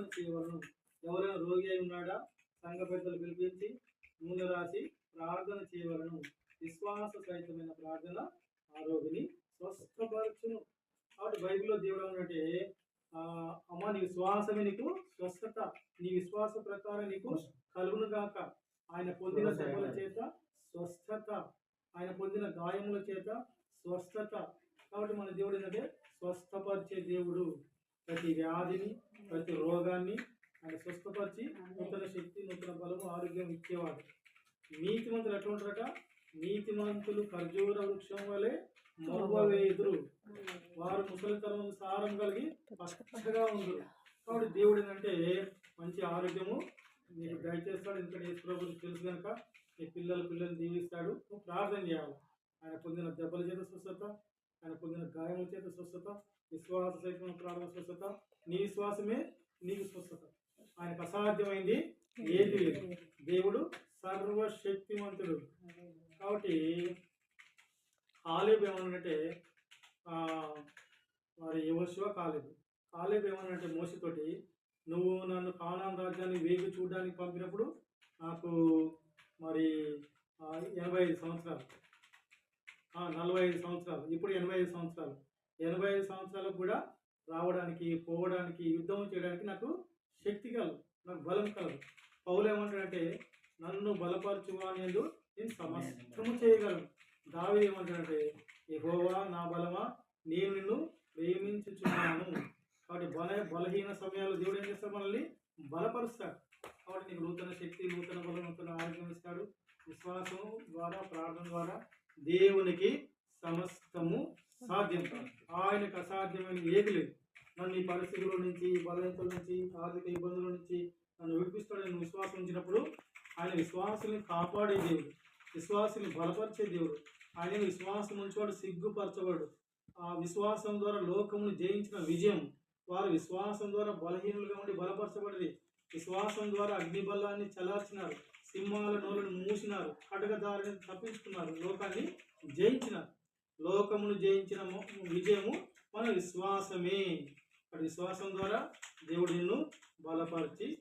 ప్రార్థన చేయవలను. ఎవరైనా రోగి అయి ఉన్నాడా? సంఘ పెద్దలు పిలిపించి నూనె రాసి ప్రార్థన చేయవలను. విశ్వాస సహితమైన ప్రార్థన ఆ రోగిని స్వస్థపరచును. కాబట్టి బైబిల్లో దేవుడు ఆ, అమ్మ నీ విశ్వాసమే నీకు స్వస్థత. నీ విశ్వాస ప్రకారం నీకు కలుగును గాక. ఆయన పొందిన దెబ్బల చేత స్వస్థత. ఆయన పొందిన గాయముల చేత స్వస్థత. కాబట్టి మన దేవుడు ఏంటంటే స్వస్థపరిచే దేవుడు. ప్రతి వ్యాధిని ప్రతి రోగాన్ని ఆయన స్వస్థపరిచి నూతన శక్తి నూతన బలము ఆరోగ్యం ఇచ్చేవాడు. నీతిమంతులు ఎట్లా ఉంటారట? నీతిమంతులు ఖర్జూర వృక్షం వలె మొవ్వవేదురు వారు ముసలితనం సారం కలిగి పచ్చగా ఉందరు కాబట్టి దేవుడు ఏంటంటే మంచి ఆరోగ్యము నీకు దయచేస్తాడు. ఎందుకంటే యేసు ప్రభువుకి తెలుసు కనుక నీ పిల్లల పిల్లల్ని దీవిస్తాడు. నువ్వు ప్రార్థన చేయాలి. ఆయన పొందిన దెబ్బల చేత స్వస్థత ఆయన పొందిన గాయముల చేత స్వస్థత విశ్వాస సహితమైన ప్రాణ స్వస్థత నీ విశ్వాసమే నీకు స్వస్థత. ఆయనకు అసాధ్యమైంది ఏది లేదు. దేవుడు సర్వశక్తివంతుడు కాబట్టి కాలేబు ఏమన్నంటే ఆ, మరి యువశివ కాలేబు. కాలేబు ఏమన్నంటే మోసతోటి నువ్వు నన్ను కానాన్ రాజ్యాన్ని వేగి చూడడానికి పంపినప్పుడు నాకు మరి ఎనభై ఐదు సంవత్సరాలు. నలభై ఐదు సంవత్సరాలు. ఇప్పుడు ఎనభై ఐదు సంవత్సరాలు. ఎనభై ఐదు సంవత్సరాలకు కూడా రావడానికి పోవడానికి యుద్ధం చేయడానికి నాకు శక్తి కలదు. నాకు బలం కలదు. పౌలు ఏమంటాడంటే నన్ను బలపరచువానేందు నేను సమస్తము చేయగలను. దావి ఏమంటాడంటే యెహోవా నా బలమా? నేను నిన్ను ప్రేమించుచున్నాను. కాబట్టి బల బలహీన సమయాల్లో దేవుడు ఏం చేస్తాడు మనల్ని బలపరుస్తాడు. కాబట్టి నీకు నూతన శక్తి నూతన బలం నూతన ఆరోగ్యం ఇస్తాడు. విశ్వాసం ద్వారా ప్రార్థన ద్వారా దేవునికి సమస్తము సాధ్యం ఆయనకు అసాధ్యమైన ఏది లేదు. నన్ను ఈ పరిస్థితుల నుంచి బలహీనతల నుంచి ఆర్థిక ఇబ్బందుల నుంచి నన్ను విడిపిస్తాడని నేను విశ్వాసం ఉంచినప్పుడు ఆయన విశ్వాసుని కాపాడే దేవుడు విశ్వాసుని బలపరిచే దేవుడు. ఆయన విశ్వాసం ఉంచేవాడు సిగ్గుపరచవాడు ఆ విశ్వాసం ద్వారా లోకమును జయించిన విజయం. వారు విశ్వాసం ద్వారా బలహీనులుగా ఉండి బలపరచబడి విశ్వాసం ద్వారా అగ్ని బలాన్ని చలార్చినారు. సింహాల నోలను మూసినారు ఖడ్గదారిని తప్పించుకున్నారు లోకాన్ని జయించినారు. లోకమును జయించిన విజయము మన విశ్వాసమే. విశ్వాసం ద్వారా దేవుడు నిన్ను బలపరిచి